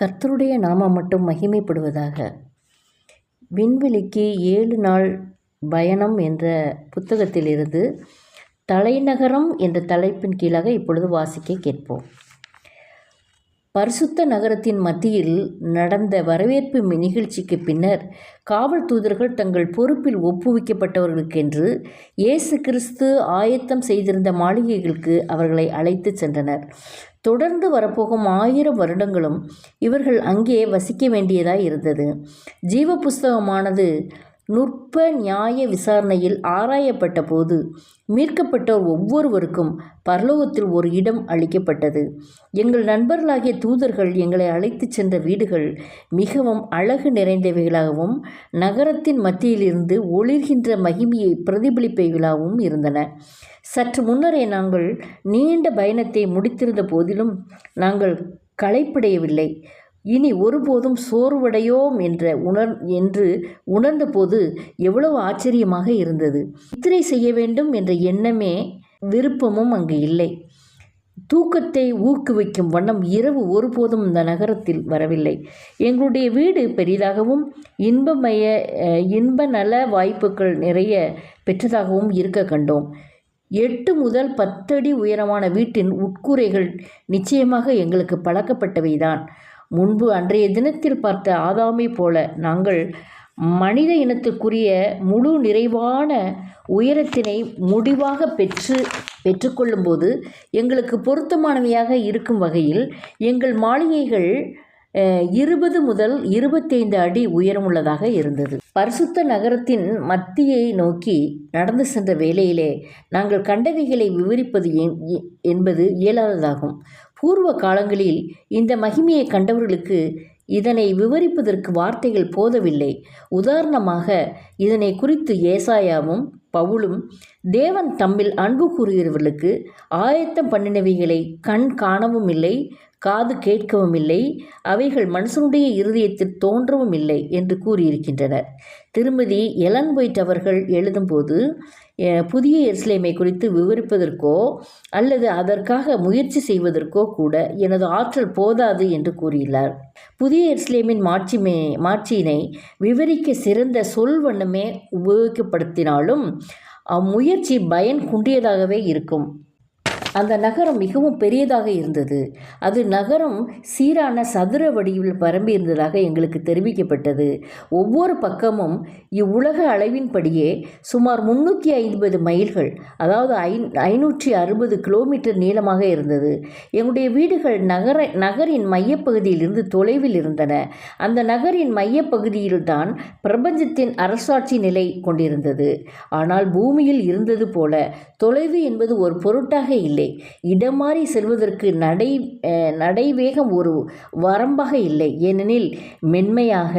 கர்த்தருடைய நாமம் மட்டும் மகிமைப்படுவதாக. விண்வெளிக்கு ஏழு நாள் பயணம் என்ற புத்தகத்திலிருந்து தலைநகரம் என்ற தலைப்பின் கீழாக இப்பொழுது வாசிக்க கேட்போம். பரிசுத்த நகரத்தின் மத்தியில் நடந்த வரவேற்பு நிகழ்ச்சிக்கு பின்னர் காவல் தூதர்கள் தங்கள் பொறுப்பில் ஒப்புவிக்கப்பட்டவர்களுக்கென்று இயேசு கிறிஸ்து ஆயத்தம் செய்திருந்த மாளிகைகளுக்கு அவர்களை அழைத்துச் சென்றனர். தொடர்ந்து வரப்போகும் ஆயிரம் வருடங்களும் இவர்கள் அங்கே வசிக்க வேண்டியதாய் இருந்தது. ஜீவ புஸ்தகமானது நுட்ப நியாய விசாரணையில் ஆராயப்பட்ட போது மீட்கப்பட்டோர் ஒவ்வொருவருக்கும் பரலோகத்தில் ஒரு இடம் அளிக்கப்பட்டது. எங்கள் நண்பர்களாகிய தூதர்கள் எங்களை அழைத்துச் சென்ற வீடுகள் மிகவும் அழகு நிறைந்தவைகளாகவும் நகரத்தின் மத்தியிலிருந்து ஒளிர்கின்ற மகிமையை பிரதிபலிப்பவைகளாகவும் இருந்தன. சற்று முன்னரே நாங்கள் நீண்ட பயணத்தை முடித்திருந்த போதிலும் நாங்கள் களைப்படையவில்லை. இனி ஒருபோதும் சோர்வடையோம் என்ற உணர் என்று உணர்ந்தபோது எவ்வளவு ஆச்சரியமாக இருந்தது. நித்திரை செய்ய வேண்டும் என்ற எண்ணமே விருப்பமும் அங்கு இல்லை. தூக்கத்தை ஊக்குவிக்கும் வண்ணம் இரவு ஒருபோதும் இந்த நகரத்தில் வரவில்லை. எங்களுடைய வீடு பெரிதாகவும் இன்பமய இன்ப நல வாய்ப்புகள் நிறைய பெற்றதாகவும் இருக்க கண்டோம். எட்டு முதல் பத்தடி உயரமான வீட்டின் உட்கூரைகள் நிச்சயமாக எங்களுக்கு பழக்கப்பட்டவைதான். முன்பு அன்றைய தினத்தில் பார்த்த ஆதாமை போல நாங்கள் மனித இனத்துக்குரிய முழு நிறைவான உயரத்தினை முடிவாக பெற்று பெற்றுக்கொள்ளும்போது எங்களுக்கு பொருத்தமானவையாக இருக்கும் வகையில் எங்கள் மாளிகைகள் இருபது முதல் இருபத்தைந்து அடி உயரமுள்ளதாக இருந்தது. பரிசுத்த நகரத்தின் மத்தியை நோக்கி நடந்து சென்ற வேளையிலே நாங்கள் கண்டவைகளை விவரிப்பது என்- என்பது இயலாததாகும். பூர்வ காலங்களில் இந்த மகிமையை கண்டவர்களுக்கு இதனை விவரிப்பதற்கு வார்த்தைகள் போதவில்லை. உதாரணமாக இதனை குறித்து ஏசாயாவும் பவுலும் தேவன் தம்மில் அன்பு கூறுகிறவர்களுக்கு ஆயத்தம் பண்ணினவைகளை கண் காணவும் இல்லை காது கேட்கவும் இல்லை அவைகள் மனுஷனுடைய இருதயத்தில் தோன்றவும் இல்லை என்று கூறியிருக்கின்றனர். திருமதி எலன் ஒயிட் அவர்கள் எழுதும்போது புதிய எருசலேமை குறித்து விவரிப்பதற்கோ அல்லது அதற்காக முயற்சி செய்வதற்கோ கூட எனது ஆற்றல் போதாது என்று கூறியுள்ளார். புதிய எருசலேமின் மாட்சிமே மாட்சியினை விவரிக்க சிறந்த சொல் வண்ணமே உபயோகப்படுத்தினாலும் அம்முயற்சி பயன் குன்றியதாகவே இருக்கும். அந்த நகரம் மிகவும் பெரியதாக இருந்தது. அது நகரம் சீரான சதுர வடிவில் பரம்பி இருந்ததாக எங்களுக்கு தெரிவிக்கப்பட்டது. ஒவ்வொரு பக்கமும் இவ்வுலக அளவின்படியே சுமார் முன்னூற்றி ஐம்பது மைல்கள் அதாவது ஐ ஐநூற்றி அறுபது கிலோமீட்டர் நீளமாக இருந்தது. எங்களுடைய வீடுகள் நகர நகரின் மையப்பகுதியிலிருந்து தொலைவில் இருந்தன. அந்த நகரின் மையப்பகுதியில்தான் பிரபஞ்சத்தின் அரசாட்சி நிலை கொண்டிருந்தது. ஆனால் பூமியில் இருந்தது போல தொலைவு என்பது ஒரு பொருட்டாக இல்லை. இடமாறி செல்வதற்கு நடை நடைவேகம் ஒரு வரம்பாக இல்லை. ஏனெனில் மென்மையாக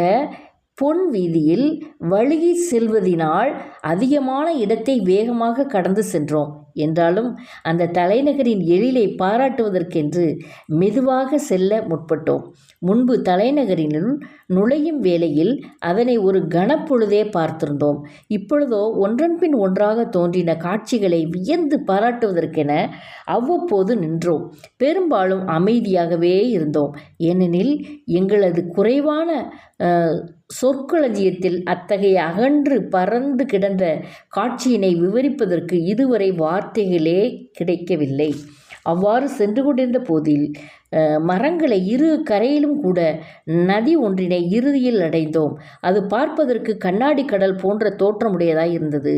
பொன் வீதியில் வழுகி செல்வதினால் அதிகமான இடத்தை வேகமாக கடந்து சென்றோம். என்றாலும் அந்த தலைநகரின் எழிலை பாராட்டுவதற்கென்று மெதுவாக செல்ல முற்பட்டோம். முன்பு தலைநகரினுள் நுழையும் வேளையில் அதனை ஒரு கனப்பொழுதே பார்த்திருந்தோம். இப்பொழுதோ ஒன்றன்பின் ஒன்றாக தோன்றின காட்சிகளை வியந்து பாராட்டுவதற்கென அவ்வப்போது நின்றோம். பெரும்பாலும் அமைதியாகவே இருந்தோம். ஏனெனில் எங்களது குறைவான சொற்களஞ்சியத்தில் அத்தகைய அகன்று பறந்து கிடந்த காட்சியினை விவரிப்பதற்கு இதுவரை வார்த்தைகளே கிடைக்கவில்லை. அவ்வாறு சென்று கொண்டிருந்த போதில் மரங்களை இரு கரையிலும் கூட நதி ஒன்றினை இறுதியில் அடைந்தோம். அது பார்ப்பதற்கு கண்ணாடி கடல் போன்ற தோற்றமுடையதாய் இருந்தது.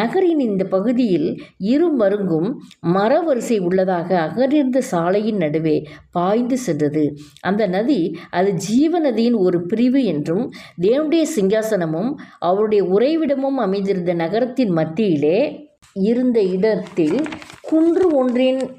நகரின் இந்த பகுதியில் இரு மருங்கும் மரவரிசை உள்ளதாக அகர்ந்த சாலையின் நடுவே பாய்ந்து சென்றது. அந்த நதி அது ஜீவ நதியின் ஒரு பிரிவு என்றும் தேவனுடைய சிங்காசனமும் அவருடைய உறைவிடமும் அமைந்திருந்த நகரத்தின் மத்தியிலே இருந்த இடத்தில் குன்று ஒன்றின்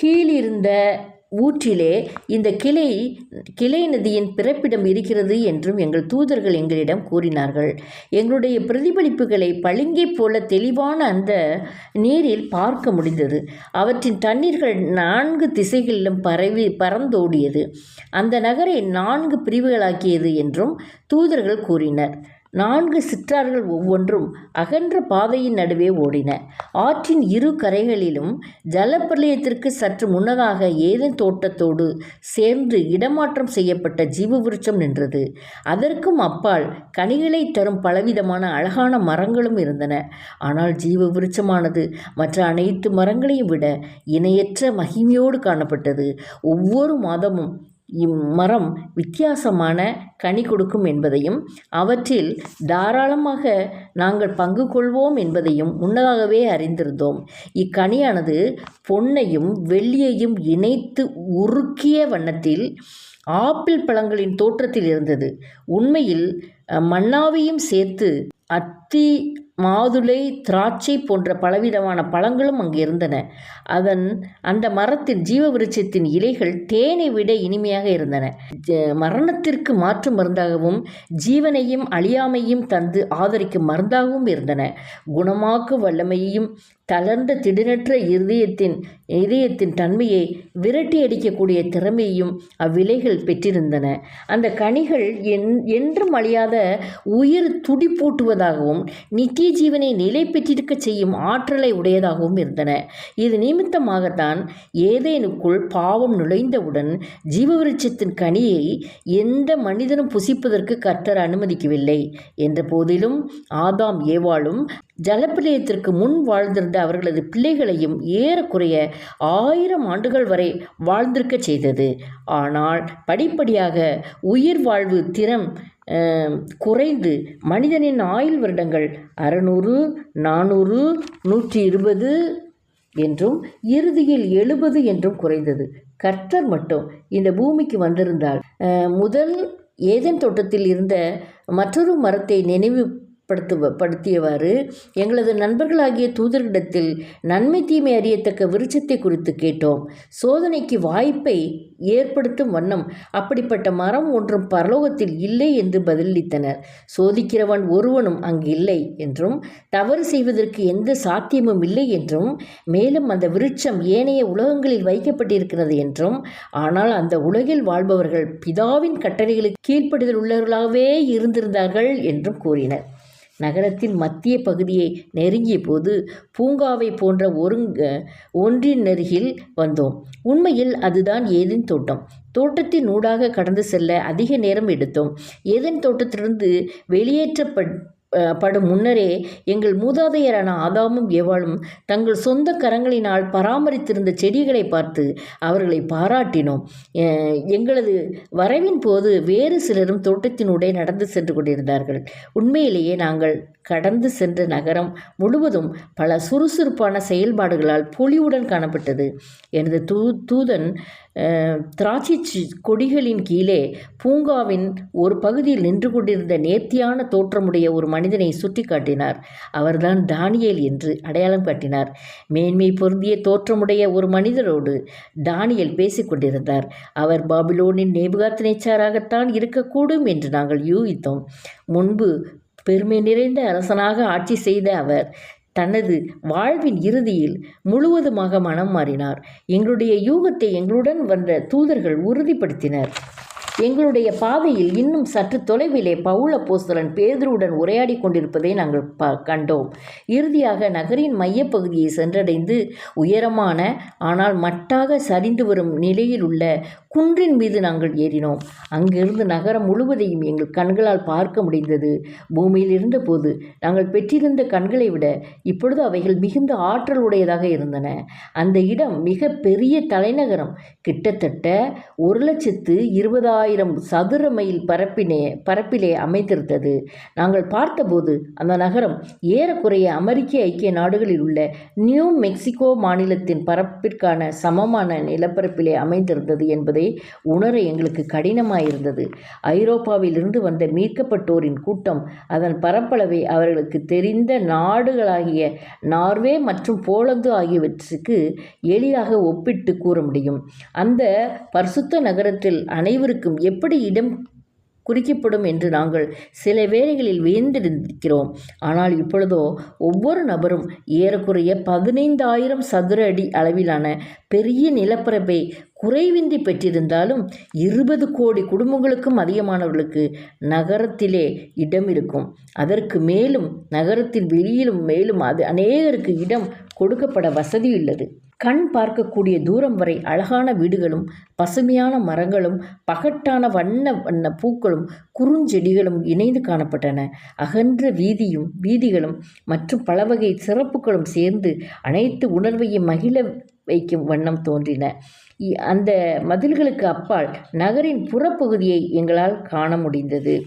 கீழிருந்த ஊற்றிலே இந்த கிளை கிளை நதியின் பிறப்பிடம் இருக்கிறது என்றும் எங்கள் தூதர்கள் எங்களிடம் கூறினார்கள். எங்களுடைய பிரதிபலிப்புகளை பளிங்கை போல தெளிவான அந்த நீரில் பார்க்க முடிந்தது. அவற்றின் தண்ணீர்கள் நான்கு திசைகளிலும் பரவி பறந்தோடியது. அந்த நகரை நான்கு பிரிவுகளாக்கியது என்றும் தூதர்கள் கூறினர். நான்கு சிற்றார்கள் ஒவ்வொன்றும் அகன்ற பாதையின் நடுவே ஓடின. ஆற்றின் இரு கரைகளிலும் ஜலப்பிரளயத்திற்கு சற்று முன்னதாக ஏதேன் தோட்டத்தோடு சேர்ந்து இடமாற்றம் செய்யப்பட்ட ஜீவ விருட்சம் நின்றது. அதற்கும் அப்பால் கனிகளை தரும் பலவிதமான அழகான மரங்களும் இருந்தன. ஆனால் ஜீவ விருட்சமானது மற்ற அனைத்து மரங்களையும் விட இணையற்ற மகிமையோடு காணப்பட்டது. ஒவ்வொரு மாதமும் இம்மரம் வித்தியாசமான கனி கொடுக்கும் என்பதையும் அவற்றில் தாராளமாக நாங்கள் பங்கு கொள்வோம் என்பதையும் முன்னதாகவே அறிந்திருந்தோம். இக்கனியானது பொன்னையும் வெள்ளியையும் இணைத்து உருக்கிய வண்ணத்தில் ஆப்பிள் பழங்களின் தோற்றத்தில் இருந்தது. உண்மையில் மண்ணாவையும் மன்னாவையும் சேர்த்து அத்தி மாதுளை திராட்சை போன்ற பலவிதமான பழங்களும் அங்கு இருந்தன. அதன் அந்த மரத்தின் ஜீவ விருட்சத்தின் இலைகள் தேனை விட இனிமையாக இருந்தன. ஜ- மரணத்திற்கு மாற்று மருந்தாகவும் ஜீவனையும் அழியாமையும் தந்து ஆதரிக்கும் மருந்தாகவும் இருந்தன. குணமாக்கு வல்லமையையும் தளர்ந்த திடனற்ற இருதயத்தின் இதயத்தின் தன்மையை விரட்டி அடிக்கக்கூடிய திறமையையும் அவ்விலைகள் பெற்றிருந்தன. அந்த கனிகள் என் என்றும் அழியாத உயிர் துடிப்பூட்டுவதாகவும் நித்திய ஜீவனை நிலை பெற்றிருக்க செய்யும் ஆற்றலை உடையதாகவும் இருந்தன. இது நிமித்தமாகத்தான் ஏதேனுக்குள் பாவம் நுழைந்தவுடன் ஜீவவிருட்சத்தின் கனியை எந்த மனிதனும் புசிப்பதற்கு கர்த்தர் அனுமதிக்கவில்லை. என்ற போதிலும் ஆதாம் ஏவாளும் ஜலப்பிரளயத்திற்கு முன் வாழ்ந்திருந்த அவர்களது பிள்ளைகளையும் ஏறக்குறைய ஆயிரம் ஆண்டுகள் வரை வாழ்ந்திருக்கச் செய்தது. ஆனால் படிப்படியாக உயிர் வாழ்வு திறம் குறைந்து மனிதனின் ஆயுள் வருடங்கள் அறநூறு நானூறு நூற்றி இருபது என்றும் இறுதியில் எழுபது என்றும் குறைந்தது. கர்த்தர் மட்டும் இந்த பூமிக்கு வந்திருந்தால் முதல் ஏதன் தோட்டத்தில் இருந்த மற்றொரு மரத்தை நினைவு படுத்துவ படுத்தியவாறு எங்களது நண்பர்களாகிய தூதர்களிடத்தில் நன்மை தீமை அறியத்தக்க விருட்சத்தை குறித்து கேட்டோம். சோதனைக்கு வாய்ப்பை ஏற்படுத்தும் வண்ணம் அப்படிப்பட்ட மரம் ஒன்றும் பரலோகத்தில் இல்லை என்று பதிலளித்தனர். சோதிக்கிறவன் ஒருவனும் அங்கு இல்லை என்றும் தவறு செய்வதற்கு எந்த சாத்தியமும் இல்லை என்றும் மேலும் அந்த விருட்சம் ஏனைய உலகங்களில் வைக்கப்பட்டிருக்கிறது என்றும் ஆனால் அந்த உலகில் வாழ்பவர்கள் பிதாவின் கட்டளைகளுக்கு கீழ்ப்படுதல் உள்ளவர்களாகவே இருந்திருந்தார்கள் என்றும் கூறினர். நகரத்தின் மத்திய பகுதியை நெருங்கிய போது பூங்காவை போன்ற ஒருங்க ஒன்றின் நெருகில் வந்தோம். உண்மையில் அதுதான் ஏதேன் தோட்டம். தோட்டத்தின் ஊடாக கடந்து செல்ல அதிக நேரம் எடுத்தோம். ஏதேன் தோட்டத்திலிருந்து வெளியேற்றப்பட் படும் முன்னரே எங்கள் மூதாதையரான ஆதாமும் ஏவாளும் தங்கள் சொந்த கரங்களினால் பராமரித்திருந்த செடிகளை பார்த்து அவர்களை பாராட்டினோம். எங்களது வரவின் போது வேறு சிலரும் தோட்டத்தினூடே நடந்து சென்று கொண்டிருந்தார்கள். உண்மையிலேயே நாங்கள் கடந்து சென்ற நகரம் முழுவதும் பல சுறுசுறுப்பான செயல்பாடுகளால் பொலிவுடன் காணப்பட்டது. எனது தூ தூதன் திராட்சை கொடிகளின் கீழே பூங்காவின் ஒரு பகுதியில் நின்று கொண்டிருந்த நேர்த்தியான தோற்றமுடைய ஒரு மனிதனை சுட்டி காட்டினார் அவர்தான் தானியேல் என்று அடையாளம் காட்டினார். மேன்மை பொருந்திய தோற்றமுடைய ஒரு மனிதரோடு டானியல் பேசிக்கொண்டிருந்தார் அவர் பாபிலோனின் நேபுகாத்தினைச்சாராகத்தான் இருக்கக்கூடும் என்று நாங்கள் யூகித்தோம். முன்பு பெருமை நிறைந்த அரசனாக ஆட்சி செய்த அவர் தனது வாழ்வின் இறுதியில் முழுவதுமாக மனம் மாறினார். எங்களுடைய யூகத்தை எங்களுடன் வந்த தூதர்கள் உறுதிப்படுத்தினர். எங்களுடைய பாதையில் இன்னும் சற்று தொலைவிலே பவுல போஸ்தலன் பேதருடன் உரையாடி கொண்டிருப்பதை நாங்கள் ப கண்டோம். இறுதியாக நகரின் மையப்பகுதியை சென்றடைந்து உயரமான ஆனால் மட்டாக சரிந்து வரும் நிலையில் உள்ள குன்றின் மீது நாங்கள் ஏறினோம். அங்கிருந்து நகரம் முழுவதையும் எங்கள் கண்களால் பார்க்க முடிந்தது. பூமியில் இருந்தபோது நாங்கள் பெற்றிருந்த கண்களை விட இப்பொழுது அவைகள் மிகுந்த ஆற்றல் உடையதாக இருந்தன. அந்த இடம் மிக பெரிய தலைநகரம். கிட்டத்தட்ட ஒரு லட்சத்து இருபதாயிரம் சதுர மைல் பரப்பினே பரப்பிலே அமைந்திருந்தது. நாங்கள் பார்த்தபோது அந்த நகரம் ஏறக்குறைய அமெரிக்க ஐக்கிய நாடுகளில் உள்ள நியூ மெக்சிகோ மாநிலத்தின் பரப்பிற்கான சமமான நிலப்பரப்பிலே அமைந்திருந்தது என்பதை உணர எங்களுக்கு கடினமாயிருந்தது. ஐரோப்பாவிலிருந்து வந்த மீட்கப்பட்டோரின் கூட்டம் அதன் பரப்பளவை அவர்களுக்கு தெரிந்த நாடுகளாகிய நார்வே மற்றும் போலந்து ஆகியவற்றுக்கு எளிதாக ஒப்பிட்டு கூற முடியும். அந்த பரிசுத்த நகரத்தில் அனைவருக்கும் எப்படி இடம் குறிக்கப்படும் என்று நாங்கள் சில வேளைகளில் வியந்திருக்கிறோம். ஆனால் இப்பொழுதோ ஒவ்வொரு நபரும் ஏறக்குறைய பதினைந்தாயிரம் சதுர அடி அளவிலான பெரிய நிலப்பரப்பை குறைவின்றி பெற்றிருந்தாலும் இருபது கோடி குடும்பங்களுக்கும் அதிகமானவர்களுக்கு நகரத்திலே இடம் இருக்கும். அதற்கு மேலும் நகரத்தின் வெளியிலும் மேலும் அது அநேகருக்கு இடம் கொடுக்கப்பட வசதி உள்ளது. கண் பார்க்கக்கூடிய தூரம் வரை அழகான வீடுகளும் பசுமையான மரங்களும் பகட்டான வண்ண வண்ண பூக்களும் குறுஞ்செடிகளும் இணைந்து காணப்பட்டன. அகன்ற வீதியும் வீதிகளும் மற்றும் பல வகை சிறப்புகளும் சேர்ந்து அனைத்து உணர்வையும் மகிழ வைக்கும் வண்ணம் தோன்றின. இ- அந்த மதில்களுக்கு அப்பால் நகரின் புறப்பகுதியை எங்களால் காண முடிந்தது.